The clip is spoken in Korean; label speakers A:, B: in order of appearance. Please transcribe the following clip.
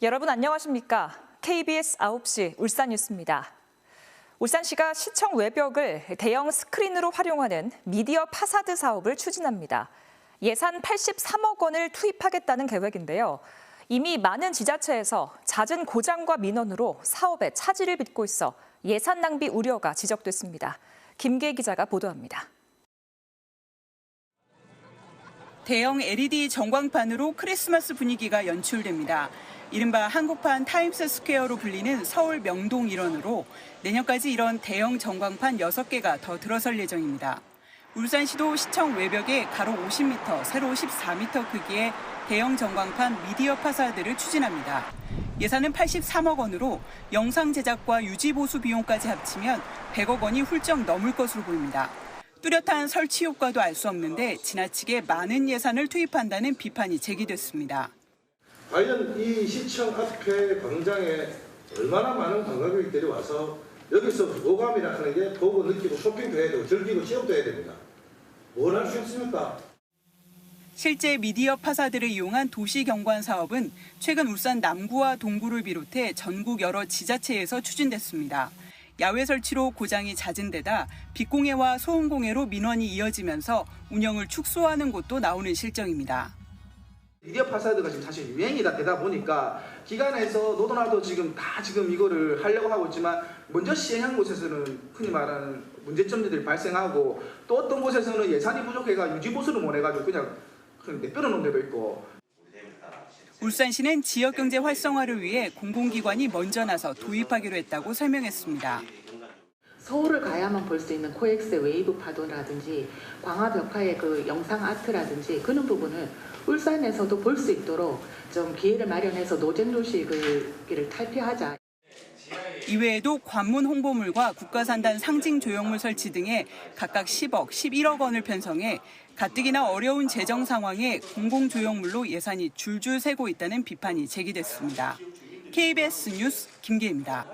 A: 여러분 안녕하십니까? KBS 9시 울산 뉴스입니다. 울산시가 시청 외벽을 대형 스크린으로 활용하는 미디어 파사드 사업을 추진합니다. 예산 83억 원을 투입하겠다는 계획인데요. 이미 많은 지자체에서 잦은 고장과 민원으로 사업에 차질을 빚고 있어 예산 낭비 우려가 지적됐습니다. 김계 기자가 보도합니다.
B: 대형 LED 전광판으로 크리스마스 분위기가 연출됩니다. 이른바 한국판 타임스 스퀘어로 불리는 서울 명동 일원으로 내년까지 이런 대형 전광판 6개가 더 들어설 예정입니다. 울산시도 시청 외벽에 가로 50m, 세로 14m 크기의 대형 전광판 미디어 파사드를 추진합니다. 예산은 83억 원으로 영상 제작과 유지 보수 비용까지 합치면 100억 원이 훌쩍 넘을 것으로 보입니다. 뚜렷한 설치 효과도 알 수 없는데 지나치게 많은 예산을 투입한다는 비판이 제기됐습니다.
C: 과연 이 시청 앞에 광장에 얼마나 많은 관광객들이 와서 여기서 오감이라 하는 게 보고 느끼고 쇼핑도 해야 되고 즐기고 취업도 해야 됩니다. 뭘 할 수 있습니까?
B: 실제 미디어 파사드를 이용한 도시 경관 사업은 최근 울산 남구와 동구를 비롯해 전국 여러 지자체에서 추진됐습니다. 야외 설치로 고장이 잦은 데다 빛공해와 소음공해로 민원이 이어지면서 운영을 축소하는 곳도 나오는 실정입니다.
D: 미디어 파사드가 지금 사실 유행이다 되다 보니까 기관에서 노도나도 지금 다 지금 이거를 하려고 하고 있지만 먼저 시행한 곳에서는 흔히 말하는 문제점들이 발생하고 또 어떤 곳에서는 예산이 부족해가 유지보수를 못 해가지고 그냥 그냥 내빼려 놓은 데도 있고
B: 울산시는 지역경제 활성화를 위해 공공기관이 먼저 나서 도입하기로 했다고 설명했습니다.
E: 서울을 가야만 볼 수 있는 코엑스 웨이브 파도라든지 광화 벽화의 그 영상 아트라든지 그런 부분을 울산에서도 볼 수 있도록 좀 기회를 마련해서 노잼 도시를 탈피하자.
B: 이외에도 관문 홍보물과 국가산단 상징 조형물 설치 등에 각각 10억, 11억 원을 편성해 가뜩이나 어려운 재정 상황에 공공조형물로 예산이 줄줄 새고 있다는 비판이 제기됐습니다. KBS 뉴스 김기입니다.